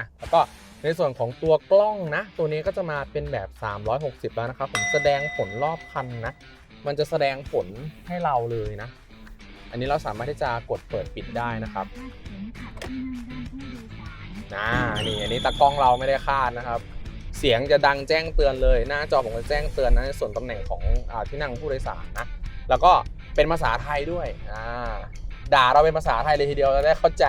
ะแล้วก็ในส่วนของตัวกล้องนะ ตัวนี้ก็จะมาเป็นแบบ 360 แล้วนะครับ ผมแสดงผลรอบคันนะ มันจะแสดงผลให้เราเลยนะ อันนี้เราสามารถที่จะกดเปิดปิดได้นะครับนะนี่อันนี้ตากล้องเราไม่ได้คาดนะครับ เสียงจะดังแจ้งเตือนเลย หน้าจอผมจะแจ้งเตือนนะในส่วนตำแหน่งของอที่นั่งผู้โดยสารนะ แล้วก็เป็นภาษาไทยด้วยอ่าด่าเราเป็นภาษาไทยเลยทีเดียวจะได้เข้าใจ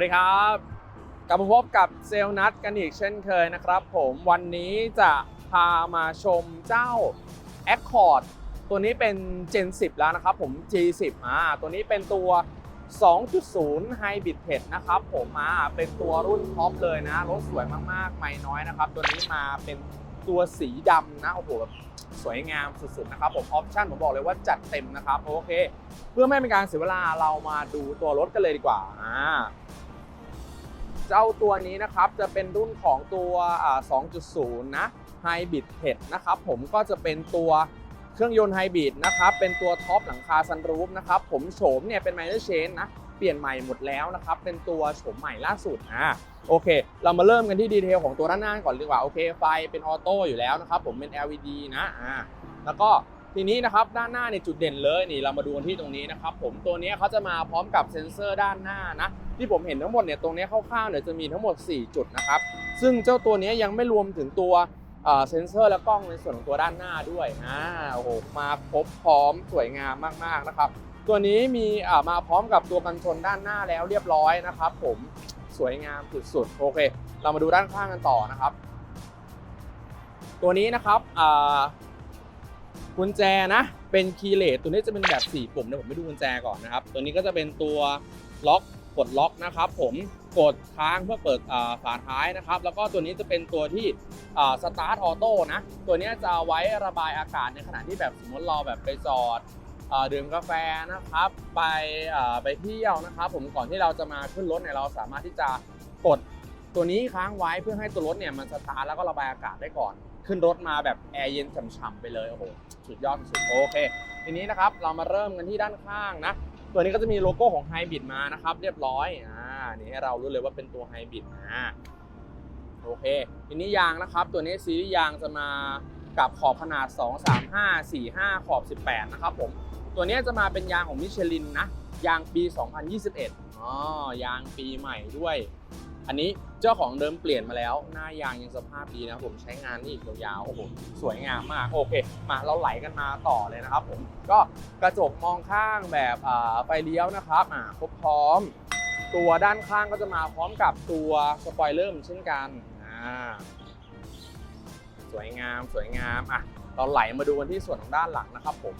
วัสดีครับ กลับมาพบกับเซลนัดกันอีกเช่นเคยนะครับผมวันนี้จะพามาชมเจ้า Accord ตัวนี้เป็น Gen 10 แล้วนะครับผม G10 อ่าตัวนี้เป็นตัว 2.0 Hybrid Tech นะครับผมมาเป็นตัวรุ่นท็อปเลยนะ รถสวยมากๆ ไม่น้อยนะครับ ตัวนี้มาเป็นตัวสีดำนะโอ้โหแบบสวยงามสุดๆนะครับผมออปชั่นผมบอกเลยว่าจัดเต็มนะครับ โอเค เพื่อไม่เป็นการเสียเวลาเรามาดูตัวรถกันเลยดีกว่าอ่า เจ้าตัวนี้นะครับจะเป็นรุ่นของตัว 2.0 นะ Hybrid p e t นะครับผมก็จะเป็นตัวเครื่องยนต์ไฮบริดนะครับเป็นตัวท็อปหลังคาซันรูฟนะครับผมโฉมเนี่ยเป็นไมเนอร์เชนนะเปลี่ยนใหม่หมดแล้วนะครับเป็นตัวโฉมใหม่ล่าสุดอ่าโอเค เรามาเริ่มกันที่ดีเทลของตัวด้านหน้าก่อนดีกว่าโอเคไฟเป็นออโต้อยู่แล้วนะครับผมเป็น LED นะอ่าแล้วก็ทีนี้นะครับด้านหน้าเนี่ยจุดเด่นเลยนี่เรามาดูกันที่ตรงนี้นะครับผมตัวนี้เขาจะมาพร้อมกับเซ็นเซอร์ด้านหน้านะ ที่ผมเห็นทั้งหมดเนี่ยตรงนี้คร่าวๆเนี่ยจะมีทั้งหมด 4 จุดนะครับ ซึ่งเจ้าตัวนี้ยังไม่รวมถึงตัวเซนเซอร์และกล้องในส่วนของตัวด้านหน้าด้วยอ่าโอ้โหมาครบพร้อมสวยงามมากๆนะครับ ตัวนี้มีมาพร้อมกับตัวกันชนด้านหน้าแล้วเรียบร้อยนะครับ ผมสวยงามสุดๆโอเค เรามาดูด้านข้างกันต่อนะครับ ตัวนี้นะครับกุญแจนะเป็นคีย์เลสตัวนี้จะเป็นแบบ 4 ปุ่มเดี๋ยวผมไปดูกุญแจก่อนนะครับ ตัวนี้ก็จะเป็นตัวล็อก กดล็อกนะครับ ผมกดค้างเพื่อเปิดฝาท้ายนะครับ แล้วก็ตัวนี้จะเป็นตัวที่สตาร์ทออโต้นะ ตัวนี้จะไว้ระบายอากาศในขณะที่แบบสมมติเราแบบไปจอดดื่มกาแฟนะครับ ไปไปเที่ยวนะครับ ผมก่อนที่เราจะมาขึ้นรถเนี่ยเราสามารถที่จะกดตัวนี้ค้างไว้เพื่อให้ตัวรถเนี่ยมันสตาร์ทแล้วก็ระบายอากาศได้ก่อน ขึ้นรถมาแบบแอร์เย็นฉ่ำๆไปเลยโอ้โหสุดยอดสุดโอเค ทีนี้นะครับเรามาเริ่มกันที่ด้านข้างนะ ตัวนี้ก็จะมีโลโก้ของไฮบริดมานะครับ เรียบร้อยอ่านี่ให้เรารู้เลยว่าเป็นตัวไฮบริดนะโอเคทีนี้ยางนะครับ ตัวนี้ซีรีส์ยางจะมากับขอบขนาด 2 3 5 4 5 ขอบ 18 นะครับผม ตัวนี้จะมาเป็นยางของมิชลินนะ ยางปี 2021อ๋อยางปีใหม่ด้วย อันนี้เจ้าของเดิมเปลี่ยนมาแล้ว หน้ายางยังสภาพดีนะผมใช้งานนี่อีกยาวๆโอ้โหสวยงามมากโอเค มาเราไหลกันมาต่อเลยนะครับผมก็กระจกมองข้างแบบไฟเลี้ยวนะครับอ่าครบพร้อม ตัวด้านข้างก็จะมาพร้อมกับตัวสปอยเลอร์เหมือนเช่นกันอ่าสวยงามสวยงามอะเราไหลมาดูกันที่ส่วนของด้านหลังนะครับผม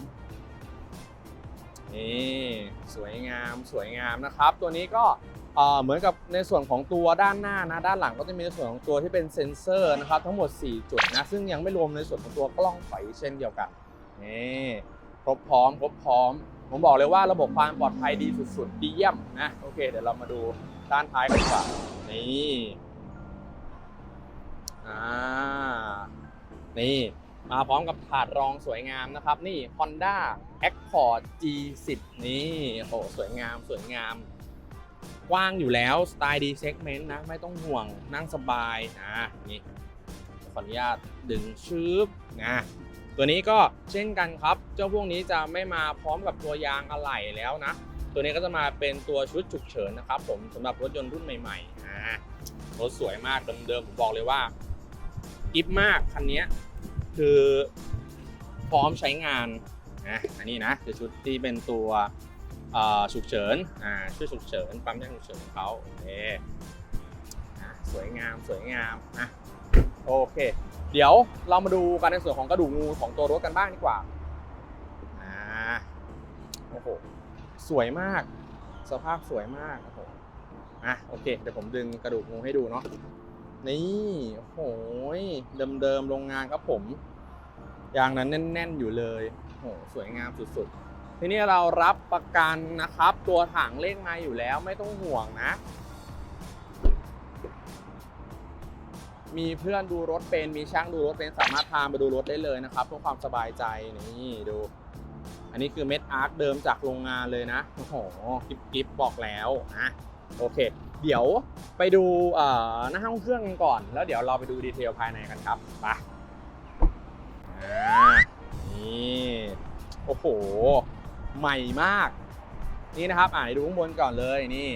นี่สวยงามสวยงามนะครับ ตัวนี้ก็ เหมือนกับในส่วนของตัวด้านหน้านะด้านหลังก็จะมีในส่วนของตัวที่เป็นเซ็นเซอร์นะครับทั้งหมด 4 จุดนะซึ่งยังไม่รวมในส่วนของตัวกล้องถอยเช่นเดียวกันนี่ครบพร้อมครบพร้อม ผมบอกเลยว่าระบบความปลอดภัยดีสุดๆดีเยี่ยมนะโอเค เดี๋ยวเรามาดูด้านท้ายกันดีกว่านี่อ่านี่มาพร้อมกับถาดรองสวยงามนะครับ นี่ Honda Accord G10 นี่โอ้โหสวยงามสวยงาม กว้างอยู่แล้ว สไตล์ดีเซกเมนต์นะ ไม่ต้องห่วงนั่งสบายนะนี่ขออนุญาตดึงชืบนะตัวนี้ก็เช่นกันครับ เจ้าพวกนี้จะไม่มาพร้อมกับตัวยางอะไหล่แล้วนะ ตัวนี้ก็จะมาเป็นตัวชุดฉุกเฉินนะครับ ผมสำหรับรถยนต์รุ่นใหม่ๆนะรถสวยมากเดิมๆผมบอกเลยว่ากิฟมากคันนี้คือพร้อมใช้งานนะอันนี้นะคือชุดที่เป็นตัว ฉุกเฉินช่วยฉุกเฉินปั๊มยางฉุกเฉินเขาโอเคสวยงามสวยงามนะโอเค เดี๋ยวเรามาดูกันในส่วนของกระดูกงูของตัวรถกันบ้างดีกว่าอ่าโอ้โหสวยมาก สภาพสวยมากโอ้โหอะโอเคเดี๋ยวผมดึงกระดูกงูให้ดูเนาะนี่โอ้โหเดิมๆโรงงานครับผมยางนั้นแน่น ๆ อยู่เลยโอ้โหสวยงามสุดๆ ทีนี้เรารับประกันนะครับ ตัวถังเลขมาอยู่แล้วไม่ต้องห่วงนะ มีเพื่อนดูรถเป็นมีช่างดูรถเป็นสามารถพามาดูรถได้เลยนะครับเพื่อความสบายใจนี่ดู อันนี้คือเม็ดอาร์คเดิมจากโรงงานเลยนะโอ้โหกิบกิบบอกแล้วนะโอเค เดี๋ยวไปดูหน้าห้องเครื่องกันก่อน แล้วเดี๋ยวเราไปดูดีเทลภายในกันครับไปนี่โอ้โห ใหม่มาก นี่นะครับอ่านดูข้างบนก่อนเลยนี่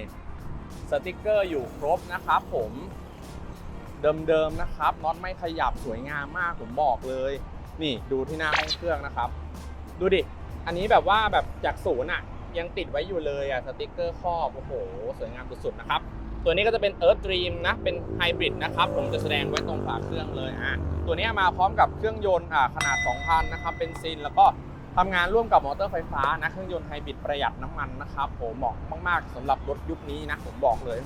สติกเกอร์อยู่ครบนะครับ ผมเดิมๆนะครับน็อตไม่ขยับสวยงามมากผมบอกเลย นี่ดูที่หน้าห้องเครื่องนะครับ ดูดิ อันนี้แบบว่าแบบจากศูนย์อะยังติดไว้อยู่เลยอะสติกเกอร์ครอบโอ้โหสวยงามสุดๆนะครับ ตัวนี้ก็จะเป็น Earth Dream นะ เป็นไฮบริดนะครับ ผมจะแสดงไว้ตรงฝาเครื่องเลยอะตัวนี้มาพร้อมกับเครื่องยนต์อ่าขนาด 2,000 นะครับเป็นซินแล้วก็ ทำงานร่วมกับมอเตอร์ไฟฟ้านะเครื่องยนต์ไฮบริดประหยัดน้ำมันนะครับผมเหมาะมาก ๆสำหรับรถยุคนี้นะผมบอกเลย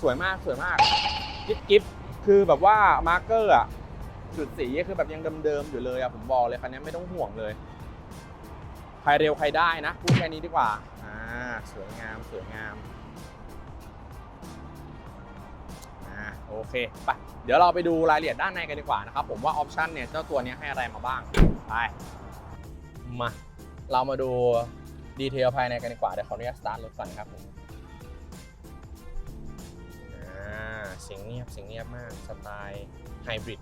สวยมากสวยมากกิ๊บกิ๊บคือแบบว่ามาร์เกอร์อะจุดสีคือแบบยังเดิมๆอยู่เลยอะผมบอกเลยคันนี้ไม่ต้องห่วงเลย ใครเร็วใครได้นะพูดแค่นี้ดีกว่าอ่าสวยงามสวยงามอ่าโอเคไปเดี๋ยวเราไปดูรายละเอียดด้านในกันดีกว่านะครับผมว่าออปชันเนี่ยเจ้าตัวนี้ให้อะไรมาบ้างไป มา เรามาดูดีเทลภายในกันดีกว่า เดี๋ยวขออนุญาตสตาร์ทรถก่อนครับผมเสียงเงียบเสียงเงียบมากสไตล์ไฮบริด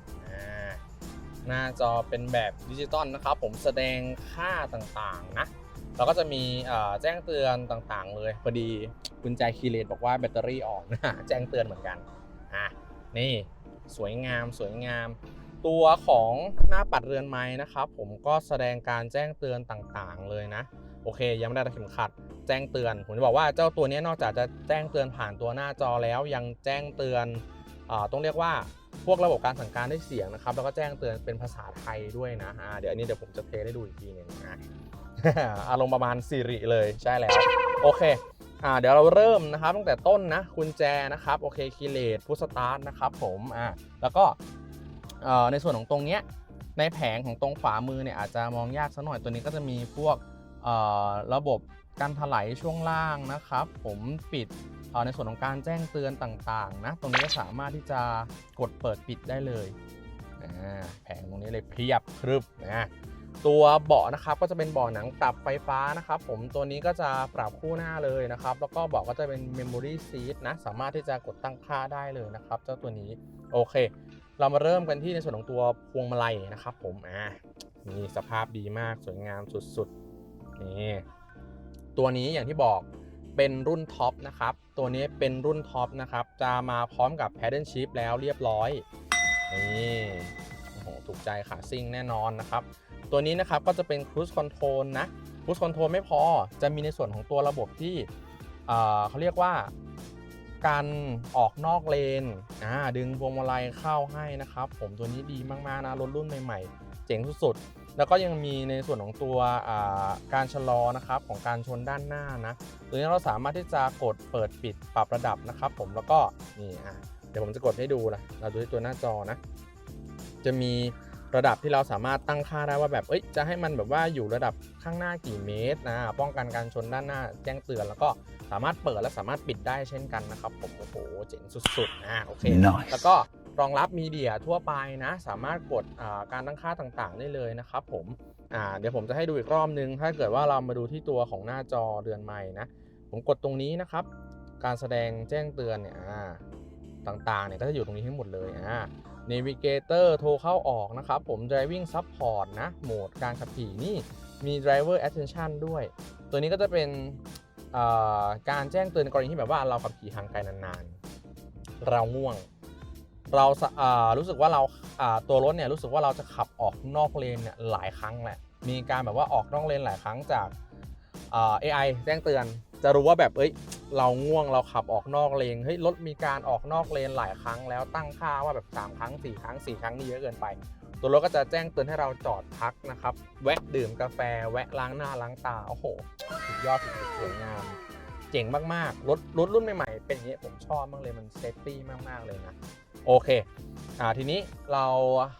หน้าจอเป็นแบบดิจิตอลนะครับ ผมแสดงค่าต่างๆนะแล้วก็จะมีแจ้งเตือนต่างๆ เลยพอดีกุญแจคีย์เลสบอกว่าแบตเตอรี่อ่อนะแจ้งเตือนเหมือนกันอะนี่สวยงามสวยงาม ตัวของหน้าปัดเรือนไม้นะครับผมก็แสดงการแจ้งเตือนต่างๆ เลยนะ โอเค ยังไม่ได้รัดเข็มขัด แจ้งเตือน ผมจะบอกว่าเจ้าตัวนี้นอกจากจะแจ้งเตือนผ่านตัวหน้าจอแล้วยังแจ้งเตือนอต้องเรียกว่าพวกระบบการสั่งการด้วยเสียงนะครับ แล้วก็แจ้งเตือนเป็นภาษาไทยด้วยนะอ่าเดี๋ยวอันนี้เดี๋ยวผมจะเทให้ดูอีกทีหนึงนะอารมณ์ประมาณสิริเลยใช่แล้ว โอเคอ่าเดี๋ยวเราเริ่มนะครับตั้งแต่ต้นนะกุญแจนะครับโอเคคีเลสพุสตาร์ทนะครับผมอ่าแล้วก็ ในส่วนของตรงเนี้ยในแผงของตรงขวามือเนี่ยอาจจะมองยากสักหน่อยตัวนี้ก็จะมีพวกระบบการถลายช่วงล่างนะครับ ผมปิดในส่วนของการแจ้งเตือนต่างๆนะตรงนี้ก็สามารถที่จะกดเปิดปิดได้เลยแผงตรงนี้เลยเพียบครึบนะตัวเบาะนะครับก็จะเป็นเบาะหนังปรับไฟฟ้านะครับผมตัวนี้ก็จะปรับคู่หน้าเลยนะครับ แล้วก็เบาะก็จะเป็น Memory Seat นะสามารถที่จะกดตั้งค่าได้เลยนะครับ เจ้าตัวนี้โอเค เรามาเริ่มกันที่ในส่วนของตัวพวงมาลัยนะครับ ผมอ่านี่สภาพดีมากสวยงามสุดๆนี่ตัวนี้อย่างที่บอกเป็นรุ่นท็อปนะครับ ตัวนี้เป็นรุ่นท็อปนะครับ จะมาพร้อมกับ Paddle Shift แล้วเรียบร้อยนี่โอ้โหถูกใจขาซิ่งแน่นอนนะครับ ตัวนี้นะครับก็จะเป็น Cruise Control นะ Cruise Control ไม่พอจะมีในส่วนของตัวระบบที่เขาเรียกว่า การออกนอกเลนอ่าดึงพวงมาลัยเข้าให้นะครับ ผมตัวนี้ดีมากๆนะรถรุ่นใหม่ๆ เจ๋งสุดๆ แล้วก็ยังมีในส่วนของตัวการชะลอนะครับของการชนด้านหน้านะตัวนี้เราสามารถที่จะกดเปิดปิดปรับระดับนะครับ ผมแล้วก็นี่อะเดี๋ยวผมจะกดให้ดูนะเราดูที่ตัวหน้าจอนะ จะมี ระดับที่เราสามารถตั้งค่าได้ว่าแบบเอ้ยจะให้มันแบบว่าอยู่ระดับข้างหน้ากี่เมตรนะป้องกันการชนด้านหน้าแจ้งเตือนแล้วก็สามารถเปิดและสามารถปิดได้เช่นกันนะครับผมโอ้โหเจ๋งสุดๆอ่าโอเค Nice แล้วก็รองรับมีเดียทั่วไปนะ สามารถกดอ่าการตั้งค่าต่างๆ ได้เลยนะครับผมอ่าเดี๋ยวผมจะให้ดูอีกรอบนึง ถ้าเกิดว่าเรามาดูที่ตัวของหน้าจอเรือนไม้นะ ผมกดตรงนี้นะครับ การแสดงแจ้งเตือนเนี่ยอ่าต่างๆเนี่ยก็จะอยู่ตรงนี้ทั้งหมดเลยอ่า Navigator โทรเข้าออกนะครับผม Driving Support นะโหมดการขับขี่นี่มี Driver Attention ด้วย ตัวนี้ก็จะเป็นการแจ้งเตือนกรณีที่แบบว่าเราขับขี่ทางไกลนานๆ เราง่วง เราสะอ่ารู้สึกว่าเราาตัวรถเนี่ยรู้สึกว่าเราจะขับออกนอกเลนเนี่ยหลายครั้งแหละมีการแบบว่าออกนอกเลนหลายครั้งจากอ่า AI แจ้งเตือน จะรู้ว่าแบบเอ้ยเราง่วงเราขับออกนอกเลนเฮ้ยรถมีการออกนอกเลนหลายครั้งแล้วตั้งค่าว่าแบบ3ครั้ง4ครั้ง4ครั้งนี่เยอะเกินไป ตัวรถก็จะแจ้งเตือนให้เราจอดพักนะครับ แวะดื่มกาแฟ แวะล้างหน้าล้างตาโอ้โหสุดยอดสุดสวยงาม เจ๋งมากๆรถรถรุ่นใหม่ๆเป็นอย่างนี้ผมชอบมากเลยมันเซฟตี้มากๆเลยนะโอเคอ่าทีนี้เรา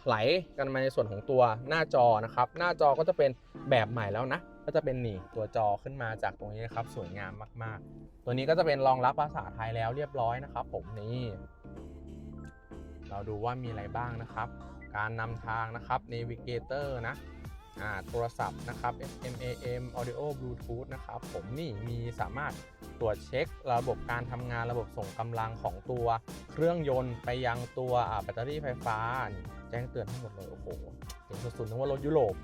ไหลกันมาในส่วนของตัวหน้าจอนะครับ หน้าจอก็จะเป็นแบบใหม่แล้วนะ ก็จะเป็นนี่ตัวจอขึ้นมาจากตรงนี้นะครับสวยงามมากๆ ตัวนี้ก็จะเป็นรองรับภาษาไทยแล้วเรียบร้อยนะครับ ผมนี่ เราดูว่ามีอะไรบ้างนะครับ การนำทางนะครับ Navigator นะอ่าโทรศัพท์นะครับ FM AM Audio Bluetooth นะครับผมนี่มีสามารถตรวจเช็คระบบการทำงานระบบส่งกำลังของตัวเครื่องยนต์ไปยังตัวแบตเตอรี่ไฟฟ้า แจ้งเตือนทั้งหมดเลย โอ้โหเจ๋งสุดๆนึกว่ารถยุโรป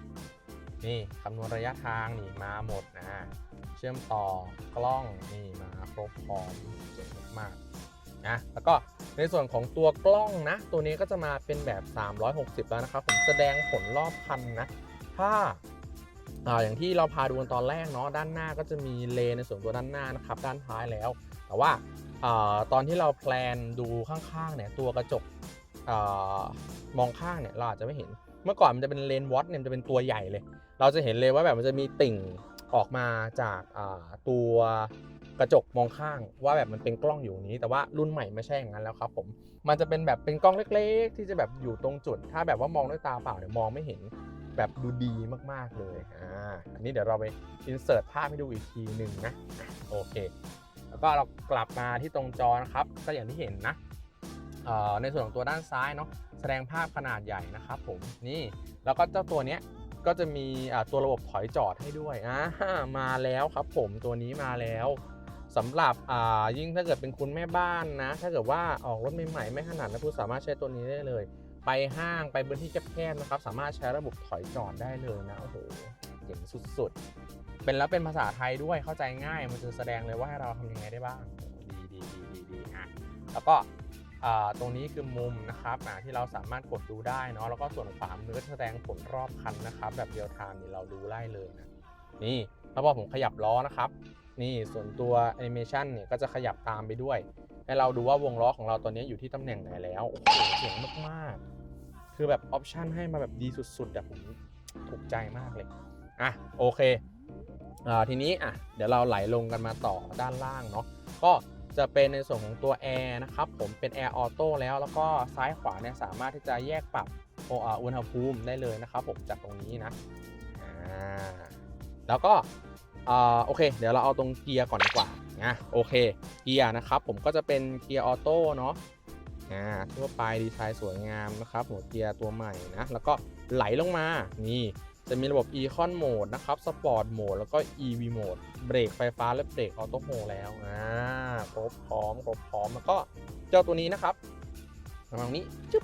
นี่คำนวณระยะทางนี่มาหมดนะเชื่อมต่อกล้องนี่มาครบพร้อมเจ๋งมากๆนะแล้วก็ในส่วนของตัวกล้องนะ ตัวนี้ก็จะมาเป็นแบบ 360 แล้วนะครับ ผมแสดงผลรอบคันนะ ถ้าอ่าอย่างที่เราพาดูกันตอนแรกเนาะด้านหน้าก็จะมีเลนในส่วนตัวด้านหน้านะครับ ด้านท้ายแล้ว แต่ว่าอาตอนที่เราแพลนดูข้างๆเนี่ยตัวกระจกอามองข้างเนี่ยเราอาจจะไม่เห็น เมื่อก่อนมันจะเป็นเลนวอตเนี่ยจะเป็นตัวใหญ่เลย เราจะเห็นเลยว่าแบบมันจะมีติ่งออกมาจากตัวกระจกมองข้างว่าแบบมันเป็นกล้องอยู่นี้ แต่ว่ารุ่นใหม่ไม่ใช่อย่างนั้นแล้วครับผม มันจะเป็นแบบเป็นกล้องเล็ก ๆ ที่จะแบบอยู่ตรงจุด ถ้าแบบว่ามองด้วยตาเปล่าเนี่ยมองไม่เห็นแบบดูดีมากๆเลยอ่าอันนี้เดี๋ยวเราไปอินเสิร์ตภาพให้ดูอีกทีหนึ่งนะโอเค แล้วก็เรากลับมาที่ตรงจอนะครับ ก็อย่างที่เห็นนะในส่วนของตัวด้านซ้ายเนาะแสดงภาพขนาดใหญ่นะครับผมนี่แล้วก็เจ้าตัวเนี้ย ก็จะมีตัวระบบถอยจอดให้ด้วยอ่ามาแล้วครับผมตัวนี้มาแล้วสำหรับยิ่งถ้าเกิดเป็นคุณแม่บ้านนะ ถ้าเกิดว่าออกรถใหม่ๆไม่ถนัดนะคุณสามารถใช้ตัวนี้ได้เลย ไปห้างไปพื้นที่แคบๆนะครับ สามารถใช้ระบบถอยจอดได้เลยนะโอ้โหเจ๋งสุดๆ เป็นแล้วเป็นภาษาไทยด้วยเข้าใจง่าย มันจะแสดงเลยว่าให้เราทำยังไงได้บ้าง ดีดีดีดีดีอะแล้วก็ ตรงนี้คือมุมนะครับที่เราสามารถกดดูได้เนาะแล้วก็ส่วนขวามือแสดงผลรอบคันนะครับ แบบเรียลไทม์นี่เราดูไล่เลยนะนี่แล้วพอผมขยับล้อนะครับ นี่ส่วนตัวแอนิเมชันเนี่ยก็จะขยับตามไปด้วย ให้เราดูว่าวงล้อของเราตอนนี้อยู่ที่ตำแหน่งไหนแล้วโอ้โหเจ๋งมากๆ คือแบบออปชันให้มาแบบดีสุดๆอะผมถูกใจมากเลยอะโอเคอ่าทีนี้อะเดี๋ยวเราไหลลงกันมาต่อด้านล่างเนาะก็ จะเป็นในส่วนของตัวแอร์นะครับผมเป็นแอร์ออโต้แล้วแล้วก็ซ้ายขวาเนี่ยสามารถที่จะแยกปรับอุณหภูมิได้เลยนะครับผมจากตรงนี้นะแล้วก็อโอเค เดี๋ยวเราเอาตรงเกียร์ก่อนดีกว่านะโอเคเกียร์นะครับผมก็จะเป็นเกียร์ออโต้เนาะอ่าทั่วไปดีไซน์สวยงามนะครับหัวเกียร์ตัวใหม่นะแล้วก็ไหลลงมานี่ จะมีระบบ Econ Mode นะครับ Sport Mode แล้วก็ EV Mode เบรกไฟฟ้าและเบรกออโต้โฮแล้วอ่าครบพร้อมครบพร้อมแล้วก็เจ้าตัวนี้นะครับตรงนี้จุ๊บ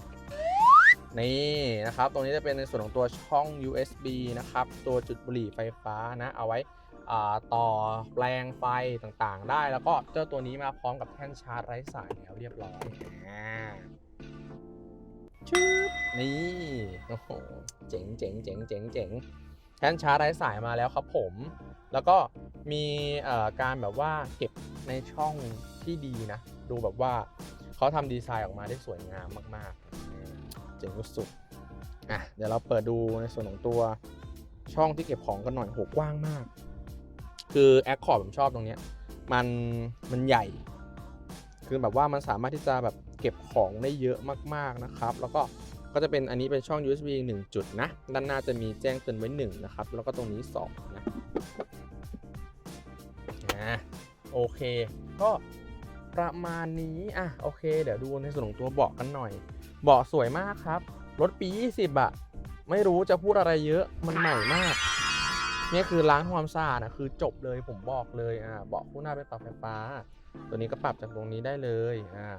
นี่นะครับ ตรงนี้จะเป็นในส่วนของตัวช่อง USB นะครับ ตัวจุดบุหรี่ไฟฟ้านะ เอาไว้ต่อแปลงไฟต่างๆ ได้ แล้วก็เจ้าตัวนี้มาพร้อมกับแท่นชาร์จไร้สายแล้วเรียบร้อย ชึบนี่โอ้โหเจ๋งเจ๋งเจ๋งเจ๋งเจ๋งแท่นชาร์จไร้สายมาแล้วครับผม แล้วก็มีการแบบว่าเก็บในช่องที่ดีนะ ดูแบบว่าเขาทำดีไซน์ออกมาได้สวยงามมากๆ เจ๋งสุดอะเดี๋ยวเราเปิดดูในส่วนของตัวช่องที่เก็บของกันหน่อยโหกว้างมาก คือแอคคอร์ดผมชอบตรงเนี้ยมันมันใหญ่ คือแบบว่ามันสามารถที่จะแบบเก็บของได้เยอะมากๆนะครับ แล้วก็ก็จะเป็นอันนี้เป็นช่อง USB 1 จุดนะ ด้านหน้าจะมีแจ้งเตือนไว้1นะครับ แล้วก็ตรงนี้ 2 นะอะโอเค ก็ประมาณนี้ อะ โอเค เดี๋ยวดูในส่วนของตัวเบาะกันหน่อย เบาะสวยมากครับ รถปี 20อะไม่รู้จะพูดอะไรเยอะ มันใหม่มาก นี่คือล้างความสะอาดนะคือจบเลยผมบอกเลย อะ เบาะคู่หน้าเป็นปรับไฟฟ้า ตัวนี้ก็ปรับจากตรงนี้ได้เลยอ่า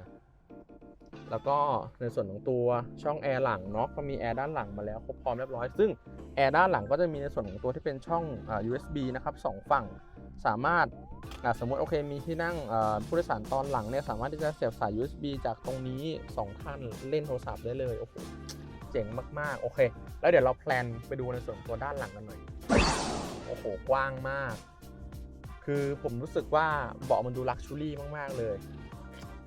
แล้วก็ในส่วนของตัวช่องแอร์หลังเนาะก็มีแอร์ด้านหลังมาแล้วครบพร้อมเรียบร้อย ซึ่งแอร์ด้านหลังก็จะมีในส่วนของตัวที่เป็นช่องอ USB นะครับสองฝั่งสามารถสมมติโอเคมีที่นั่งผู้โดยสารตอนหลังเนี่ยสามารถที่จะเสียบสาย USB จากตรงนี้ 2 ท่านเล่นโทรศัพท์ได้เลยโอ้โหเจ๋งมากๆโอเค แล้วเดี๋ยวเราแพลนไปดูในส่วนของตัวด้านหลังกันหน่อยโอ้โหกว้างมาก คือผมรู้สึกว่าเบาะมันดูลักชูรี่มาก ๆ เลย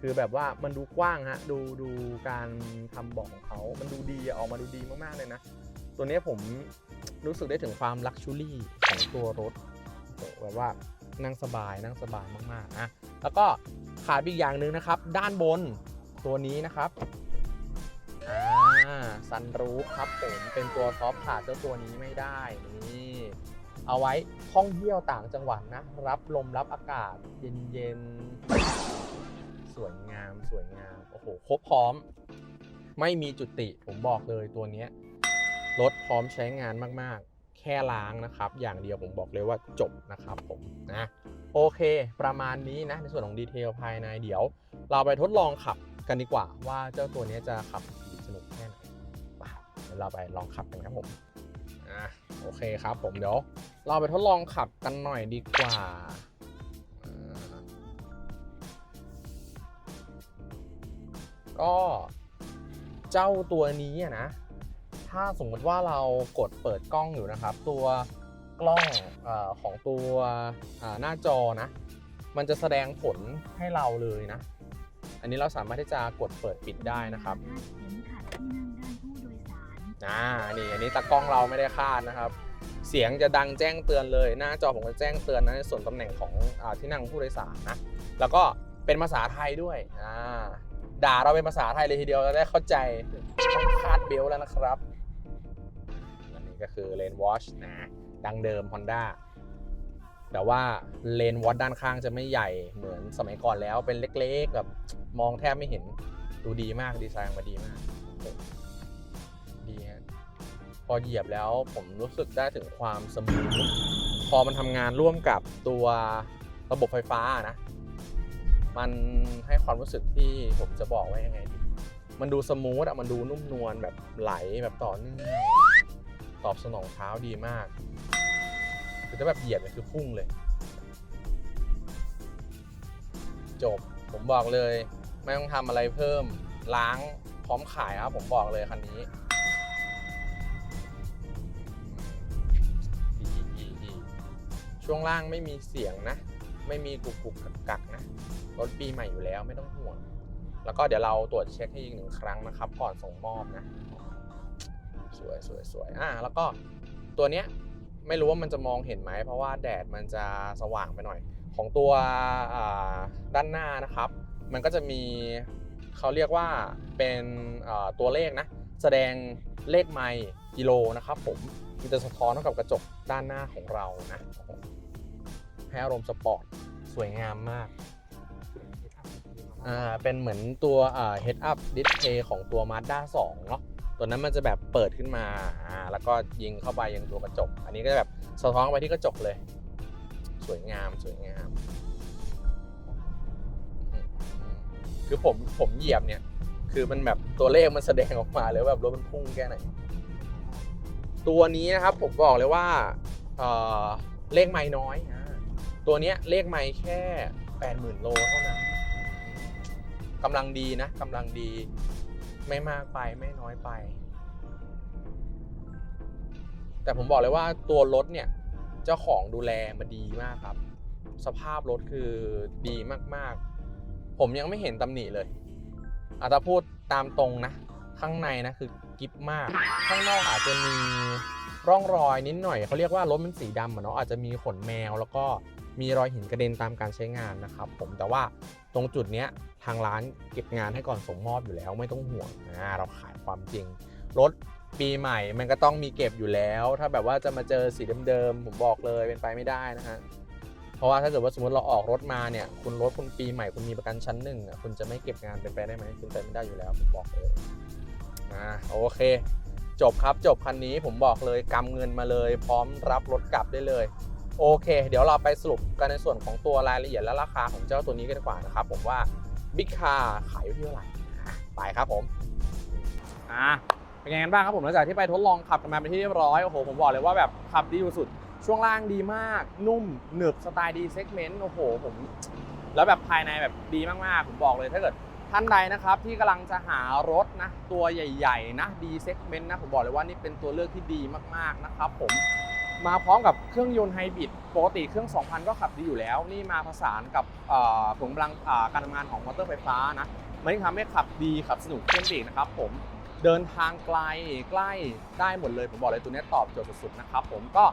คือแบบว่ามันดูกว้างฮะ ดูดูการทำเบาะของเขา มันดูดีออกมาดูดีมากๆเลยนะ ตัวนี้ผมรู้สึกได้ถึงความลักชูรี่ของตัวรถแบบว่านั่งสบายนั่งสบายมากๆนะแล้วก็ขาดอีกอย่างหนึ่งนะครับ ด้านบนตัวนี้นะครับอ่าซันรูฟครับผมเป็นตัวซอฟต์ขาดเจ้าตัวนี้ไม่ได้นี่ เอาไว้ท่องเที่ยวต่างจังหวัดนะ รับลมรับอากาศ เย็นๆ สวยงามสวยงาม โอ้โห ครบพร้อม ไม่มีจุดติ ผมบอกเลยตัวนี้รถพร้อมใช้งานมากๆ แค่ล้างนะครับ อย่างเดียวผมบอกเลยว่าจบนะครับผมนะโอเค ประมาณนี้นะ ในส่วนของดีเทลภายในเดี๋ยว เราไปทดลองขับกันดีกว่า ว่าเจ้าตัวนี้จะขับสนุกแค่ไหนไปเดี๋ยวเราไปลองขับกันครับผมอะโอเคครับผมเดี๋ยว เราไปทดลองขับกันหน่อยดีกว่าอ่าก็เจ้าตัวนี้อะนะ ถ้าสมมติว่าเรากดเปิดกล้องอยู่นะครับ ตัวกล้องเออของตัวอ่าหน้าจอนะ มันจะแสดงผลให้เราเลยนะ อันนี้เราสามารถที่จะกดเปิดปิดได้นะครับเข็มขัดที่นั่งด้านผู้โดยสารอ่านี่อันนี้ตากล้องเราไม่ได้คาดนะครับ เสียงจะดังแจ้งเตือนเลย หน้าจอผมจะแจ้งเตือนนะในส่วนตำแหน่งของอที่นั่งผู้โดยสารนะแล้วก็เป็นภาษาไทยด้วยอ่าด่าเราเป็นภาษาไทยเลยทีเดียวจะได้เข้าใจคาดเบลต์แล้วนะครับอันนี้ก็คือเลนวอชนะดังเดิม Honda แต่ว่าเลนวอชด้านข้างจะไม่ใหญ่เหมือนสมัยก่อนแล้วเป็นเล็กๆแบบมองแทบไม่เห็นดูดีมากดีไซน์มาดีมากดีฮะ พอเหยียบแล้วผมรู้สึกได้ถึงความสมูทพอมันทำงานร่วมกับตัวระบบไฟฟ้านะ มันให้ความรู้สึกที่ผมจะบอกว่ายังไงดีมันดูสมูทอะมันดูนุ่มนวลแบบไหลแบบต่อเนื่องตอบสนองเท้าดีมาก คือถ้าแบบเหยียบเนี่ยคือพุ่งเลย จบผมบอกเลย ไม่ต้องทำอะไรเพิ่มล้างพร้อมขายครับผมบอกเลยคันนี้ ช่วงล่างไม่มีเสียงนะ ไม่มีกุกกุกกักกักนะรถปีใหม่อยู่แล้วไม่ต้องห่วง แล้วก็เดี๋ยวเราตรวจเช็คให้อีกหนึ่งครั้งนะครับ ก่อนส่งมอบนะ สวยสวยสวยอ่าแล้วก็ตัวเนี้ยไม่รู้ว่ามันจะมองเห็นไหม เพราะว่าแดดมันจะสว่างไปหน่อย ของตัวด้านหน้านะครับ มันก็จะมีเขาเรียกว่าเป็นตัวเลขนะ แสดงเลขไมล์กิโลนะครับผมมันจะสะท้อนเท่ากับกระจกด้านหน้าของเรานะ ให้อารมณ์สปอร์ตสวยงามมากอ่าเป็นเหมือนตัวอ่า head up display ของตัว Mazda 2 เนาะตัวนั้นมันจะแบบเปิดขึ้นมาอ่าแล้วก็ยิงเข้าไปยังตัวกระจก อันนี้ก็จะแบบสะท้อนเข้าไปที่กระจกเลย สวยงามสวยงาม คือผมผมเหยียบเนี่ย คือมันแบบตัวเลขมันแสดงออกมาเลยว่าแบบรถมันพุ่งแค่ไหนตัวนี้นะครับผมบอกเลยว่าเอ่อเลขไม่น้อยอ่า ตัวเนี้ยเลขไม่แค่แปดหมื่นโลเท่านั้นกำลังดีนะกำลังดี ไม่มากไปไม่น้อยไป แต่ผมบอกเลยว่าตัวรถเนี่ยเจ้าของดูแลมาดีมากครับ สภาพรถคือดีมากๆ ผมยังไม่เห็นตำหนิเลยอาจจะพูดตามตรงนะ ข้างในนะคือกิฟมาก ข้างนอกอาจจะมีร่องรอยนิดหน่อยเขาเรียกว่ารถมันสีดำอะเนาะอาจจะมีขนแมวแล้วก็ มีรอยหินกระเด็นตามการใช้งานนะครับผมแต่ว่าตรงจุดเนี้ยทางร้านเก็บงานให้ก่อนส่งมอบอยู่แล้วไม่ต้องห่วงนะเราขายความจริง รถปีใหม่มันก็ต้องมีเก็บอยู่แล้ว ถ้าแบบว่าจะมาเจอสีเดิมๆผมบอกเลยเป็นไปไม่ได้นะฮะเพราะว่าถ้าเกิดว่าสมมติเราออกรถมาเนี่ยคุณรถคุณปีใหม่คุณมีประกันชั้นหนึ่งอะคุณจะไม่เก็บงานเป็นไปได้ไหมคุณเป็นไม่ได้อยู่แล้วผมบอกเลยอ่าโอเค จบครับจบคันนี้ผมบอกเลยกำเงินมาเลย พร้อมรับรถกลับได้เลย โอเค เดี๋ยวเราไปสรุปกันในส่วนของตัวรายละเอียดและราคาของเจ้าตัวนี้กันดีกว่านะครับผมว่าบิ๊กคาขายอยู่ที่เท่าไหร่ไปครับผมอ่าเป็นไงกันบ้างครับผมหลังจากที่ไปทดลองขับกันมาเป็นที่เรียบร้อยโอ้โหผมบอกเลยว่าแบบขับดีสุด ช่วงล่างดีมาก นุ่มหนึบสไตล์ดีเซกเมนต์โอ้โหผม แล้วแบบภายในแบบดีมากๆผมบอกเลยถ้าเกิดท่านใดนะครับที่กำลังจะหารถนะตัวใหญ่ ๆ นะดีเซกเมนต์นะผมบอกเลยว่านี่เป็นตัวเลือกที่ดีมากๆนะครับผม มาพร้อมกับเครื่องยนต์ไฮบริดปกติเครื่อง 2,000 ก็ขับดีอยู่แล้ว นี่มาผสานกับผงกำลังอ่าการทำงานของมอเตอร์ไฟฟ้านะมันทำให้ขับดีขับสนุกขึ้นไปอีกนะครับผมเดินทางไกลใกล้ได้หมดเลย ผมบอกเลยตัวนี้ตอบโจทย์สุดๆนะครับผมก็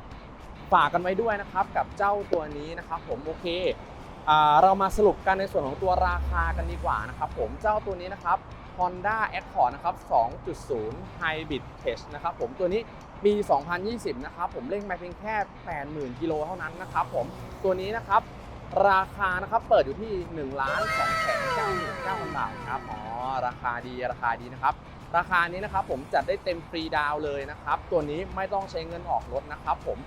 ฝากกันไว้ด้วยนะครับกับเจ้าตัวนี้นะครับผมโอเคเรามาสรุปกันในส่วนของตัวราคากันดีกว่านะครับผมเจ้าตัวนี้นะครับ Honda Accord นะครับ 2.0 Hybrid Tech นะครับผมตัวนี้ ปี 2020 นะครับผมเร่งไปเพียงแค่ 80,000 กิโลเท่านั้นนะครับผมตัวนี้นะครับราคานะครับเปิดอยู่ที่1ล้าน2แสน9 9 0 0บาทครับอ๋อราคาดีราคาดีนะครับ ราคานี้นะครับผมจัดได้เต็มฟรีดาวเลยนะครับ ตัวนี้ไม่ต้องใช้เงินออกรถนะครับ ผม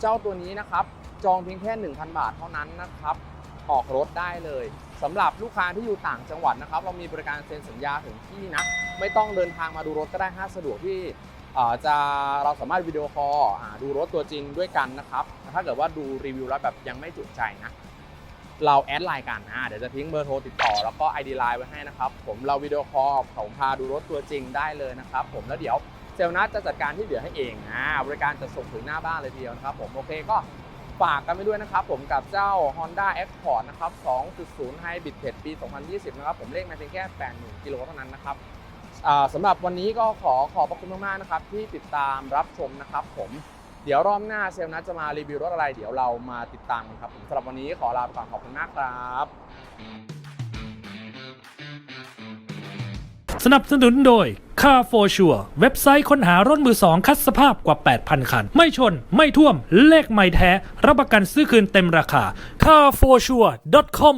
เจ้าตัวนี้นะครับ จองเพียงแค่ 1,000 บาทเท่านั้นนะครับออกรถได้เลยสำหรับลูกค้าที่อยู่ต่างจังหวัดนะครับ เรามีบริการเซ็นสัญญาถึงที่นะ ไม่ต้องเดินทางมาดูรถก็ได้ห้าสะดวกที่ จะเราสามารถวิดีโอคอลดูรถตัวจริงด้วยกันนะครับ ถ้าเกิดว่าดูรีวิวแล้วแบบยังไม่จุใจนะ เราแอดไลน์กันอ่าเดี๋ยวจะทิ้งเบอร์โทรติดต่อแล้วก็ ID ไลน์ไว้ให้นะครับ ผมเราวิดีโอคอลผมพาดูรถตัวจริงได้เลยนะครับ ผมแล้วเดี๋ยวเซลล์นัทจะจัดการที่เหลือให้เองอ่าบริการจะส่งถึงหน้าบ้านเลยทีเดียวนะครับ ผมโอเคก็ฝากกันไปด้วยนะครับ ผมกับเจ้า Honda Accord นะครับ 2.0 Hybrid เพจปี 2020 นะครับ ผมเลขมาเพียงแค่ 80,000 กิโลเท่านั้นนะครับ สำหรับวันนี้ก็ขอขอบพระคุณมากๆนะครับที่ติดตามรับชมนะครับ ผมเดี๋ยวรอบหน้าเซลนัทจะมารีวิวรถอะไร เดี๋ยวเรามาติดตามกันครับผมสำหรับวันนี้ขอลาไปก่อนขอบคุณมากครับสนับสนุนโดย Car for Sure เว็บไซต์ค้นหารถมือสองคัดสภาพกว่า 8,000 คัน ไม่ชน ไม่ท่วม เลขไม่แท้ รับประกันซื้อคืนเต็มราคา carforsure.com